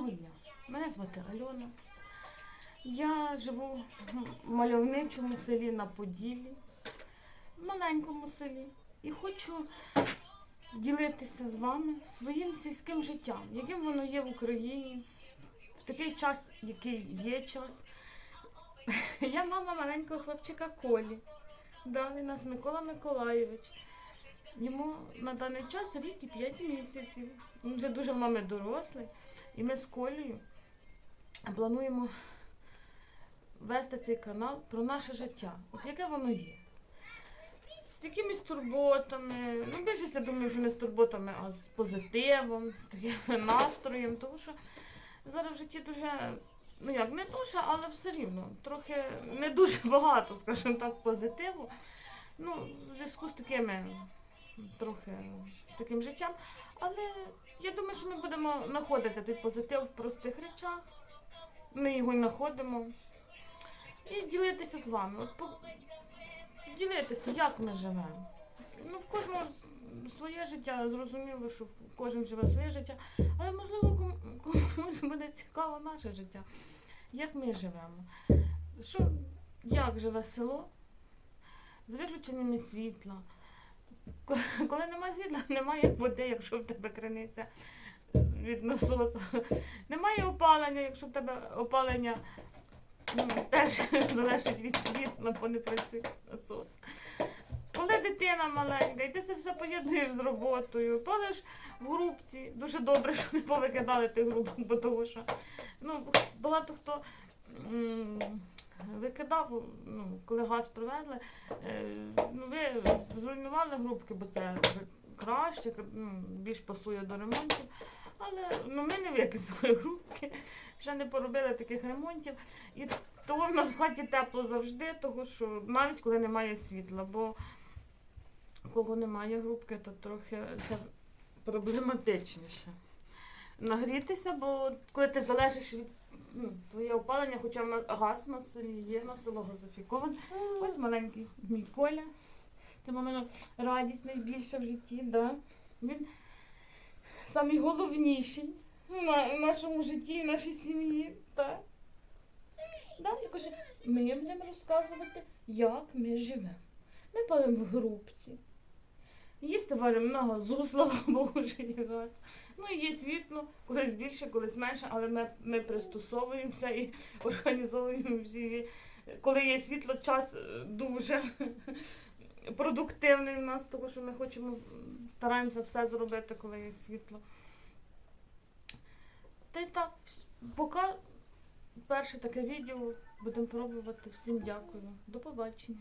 Доброго дня. Мене звати Альона. Я живу в мальовничому селі на Поділлі, в маленькому селі. І хочу ділитися з вами своїм сільським життям, яким воно є в Україні, в такий час, який є час. Я мама маленького хлопчика Колі. Да, він нас Микола Миколайович. Йому на даний час рік і 5 місяців. Він вже дуже в мами дорослий. І ми з Колею плануємо вести цей канал про наше життя. От яке воно є. З якимись турботами. Ну, більшість, я думаю, що не з турботами, а з позитивом, з таким настроєм. Тому що зараз в житті дуже, ну як, не дуже, але все рівно. Трохи не дуже багато, скажімо так, позитиву. Ну, в зв'язку з такими трохи з таким життям. Але я думаю, що ми будемо знаходити той позитив в простих речах. Ми його й знаходимо. І ділитися з вами. От по... Ділитися, як ми живемо. Ну, в кожного своє життя, зрозуміло, що кожен живе своє життя. Але можливо комусь буде цікаво наше життя. Як ми живемо. Що, як живе село? З виключеннями світла. Ко- Коли немає світла, немає води, якщо в тебе криниця від насосу. Немає опалення, якщо в тебе опалення ну, теж залежить від світла, бо не працює насос. Коли дитина маленька, і ти це все поєднуєш з роботою, палиш в грубці, дуже добре, що не повикидали ти грубку, бо того що ну, багато хто викидав, ну, коли газ привезли, е, ну, ви зруйнували грубки, бо це краще, ну, більш пасує до ремонтів. Але ну, ми не викинули грубки, ще не поробили таких ремонтів. І того в нас в хаті тепло завжди, того що навіть коли немає світла, бо кого немає грубки, то трохи це проблематичніше. Нагрітися, бо коли ти залежиш від ну, твоє опалення, хоча в нас газ на селі є, на село газифіковане. Ось маленький мій Коля. Це мамина радість найбільша в житті, да. Він найголовніший на в нашому житті, в нашій сім'ї. Так. Да, я кажу, ми будемо розказувати, як ми живемо. Ми палимо в грубці. Їсти варимо на газу, слава Богу, є. Ну і є світло, колись більше, колись менше, але ми, ми пристосовуємося і організовуємо всі. Коли є світло, час е, дуже продуктивний в нас, тому що ми хочемо, стараємося все зробити, коли є світло. Та й так, поки перше таке відео будемо пробувати. Всім дякую. До побачення.